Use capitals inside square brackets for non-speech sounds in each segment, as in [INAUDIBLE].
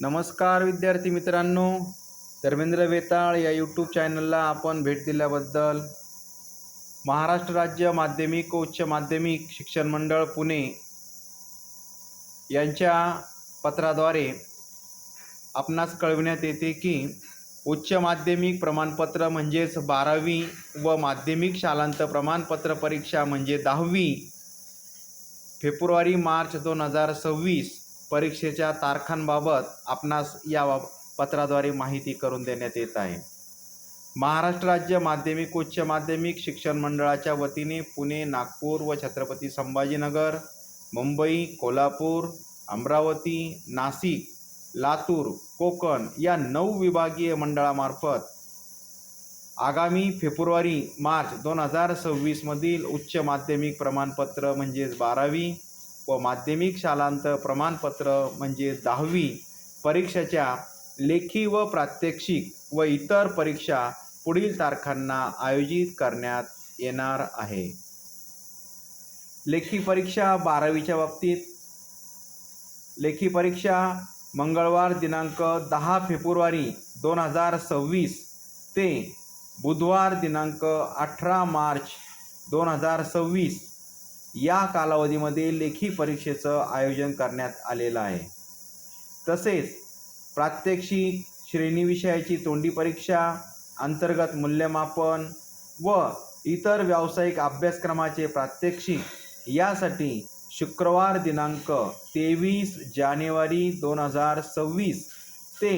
नमस्कार विद्यार्थी मित्रांनो. धर्मेंद्र वेताळ या यूट्यूब चॅनलला आपण भेट दिल्याबद्दल महाराष्ट्र राज्य माध्यमिक व उच्च माध्यमिक शिक्षण मंडळ पुणे यांच्या पत्राद्वारे आपणास कळविण्यात येते की उच्च माध्यमिक प्रमाणपत्र म्हणजेच बारावी व माध्यमिक शालांत प्रमाणपत्र परीक्षा म्हणजे दहावी फेब्रुवारी मार्च दोन हजार सव्वीस परीक्षेच्या तारखांबाबत आपणास या पत्राद्वारे माहिती करून देण्यात येत आहे. महाराष्ट्र राज्य माध्यमिक उच्च माध्यमिक शिक्षण मंडळाच्या वतीने पुणे नागपूर व छत्रपती संभाजीनगर मुंबई कोल्हापूर अमरावती नाशिक लातूर कोकण या नऊ विभागीय मंडळामार्फत आगामी फेब्रुवारी मार्च दोन हजार सव्वीसमधील उच्च माध्यमिक प्रमाणपत्र म्हणजेच बारावी व माध्यमिक शालांत प्रमाणपत्र म्हणजे दहावी परीक्षेच्या लेखी व प्रात्यक्षिक व इतर परीक्षा पुढील तारखांना आयोजित करण्यात येणार आहे. लेखी परीक्षा बारावीच्या बाबतीत. लेखी परीक्षा मंगळवार दिनांक दहा फेब्रुवारी दोन हजार सव्वीस ते बुधवार दिनांक अठरा मार्च दोन हजार सव्वीस या कालावधीमध्ये लेखी परीक्षेचं आयोजन करण्यात आलेलं आहे. तसेच प्रात्यक्षिक श्रेणीविषयाची तोंडी परीक्षा अंतर्गत मूल्यमापन व इतर व्यावसायिक अभ्यासक्रमाचे प्रात्यक्षिक यासाठी शुक्रवार दिनांक तेवीस जानेवारी दोन हजार सव्वीस ते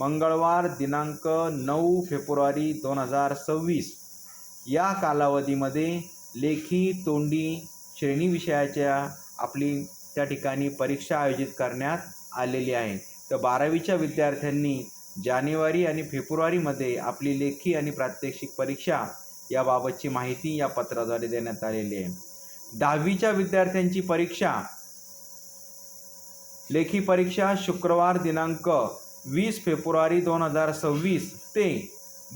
मंगळवार दिनांक नऊ फेब्रुवारी दोन हजार सव्वीस या कालावधीमध्ये लेखी तोंडी श्रेणी विषयाच्या आपली त्या ठिकाणी परीक्षा आयोजित करण्यात आलेली आहे. तर बारावीच्या विद्यार्थ्यांनी जानेवारी आणि फेब्रुवारीमध्ये आपली लेखी आणि प्रात्यक्षिक परीक्षा याबाबतची माहिती या पत्राद्वारे देण्यात आलेली आहे. दहावीच्या विद्यार्थ्यांची परीक्षा. लेखी परीक्षा शुक्रवार दिनांक वीस फेब्रुवारी दोन हजार सव्वीस ते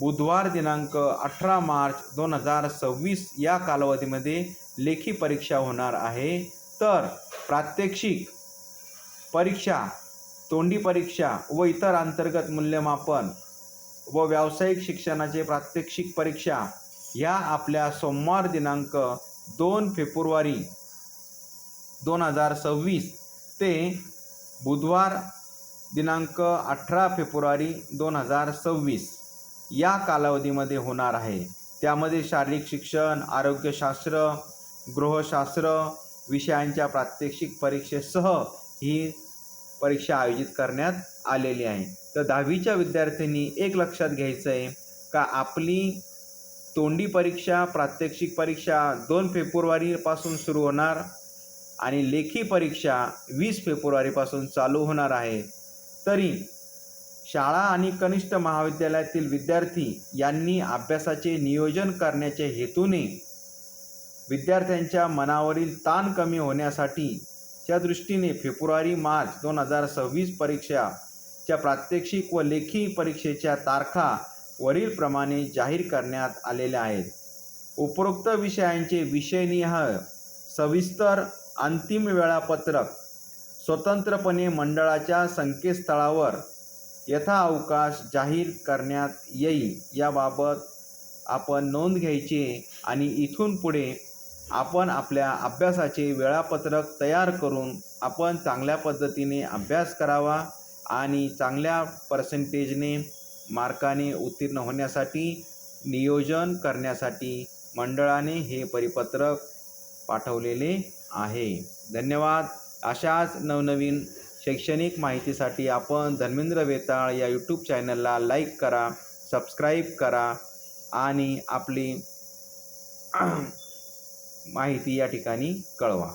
बुधवार दिनांक अठरा मार्च दोन हजार सव्वीस या कालावधीमध्ये लेखी परीक्षा होणार आहे. तर प्रात्यक्षिक परीक्षा तोंडी परीक्षा व इतर अंतर्गत मूल्यमापन व व्यावसायिक शिक्षणाचे प्रात्यक्षिक परीक्षा ह्या आपल्या सोमवार दिनांक दोन फेब्रुवारी दोन हजार सव्वीस ते बुधवार दिनांक अठरा फेब्रुवारी दोन हजार सव्वीस. या कालावधीमध्ये होणार आहे. त्यामध्ये शारीरिक शिक्षण आरोग्यशास्त्र गृहशास्त्र विषयांच्या प्रात्यक्षिक परीक्षेसह ही परीक्षा आयोजित करण्यात आलेली आहे. तर दहावीच्या विद्यार्थ्यांनी एक लक्षात घ्यायचं आहे का आपली तोंडी परीक्षा प्रात्यक्षिक परीक्षा दोन फेब्रुवारीपासून सुरू होणार आणि लेखी परीक्षा वीस फेब्रुवारीपासून चालू होणार आहे. तरी शाळा आणि कनिष्ठ महाविद्यालयातील विद्यार्थी यांनी अभ्यासाचे नियोजन करण्याच्या हेतूने विद्यार्थ्यांच्या मनावरील ताण कमी होण्यासाठी च्या दृष्टीने फेब्रुवारी मार्च दोन हजार सव्वीस परीक्षाच्या प्रात्यक्षिक व लेखी परीक्षेच्या तारखा वरीलप्रमाणे जाहीर करण्यात आलेल्या आहेत. उपरोक्त विषयांचे विषयनिह सविस्तर अंतिम वेळापत्रक स्वतंत्रपणे मंडळाच्या संकेतस्थळावर यथाअवकाश जाहीर करण्यात येईल. याबाबत आपण नोंद घ्यायची आणि इथून पुढे आपण आपल्या अभ्यासाचे वेळापत्रक तयार करून आपण चांगल्या पद्धतीने अभ्यास करावा आणि चांगल्या पर्सेंटेजने मार्काने उत्तीर्ण होण्यासाठी नियोजन करण्यासाठी मंडळाने हे परिपत्रक पाठवलेले आहे. धन्यवाद. अशाच नवनवीन शैक्षणिक माहितीसाठी आपण धर्मेंद्र वेताळ या यूट्यूब चॅनलला लाईक करा सबस्क्राईब करा आणि आपली [CLEARS THROAT] माहिती या ठिकाणी कळवा.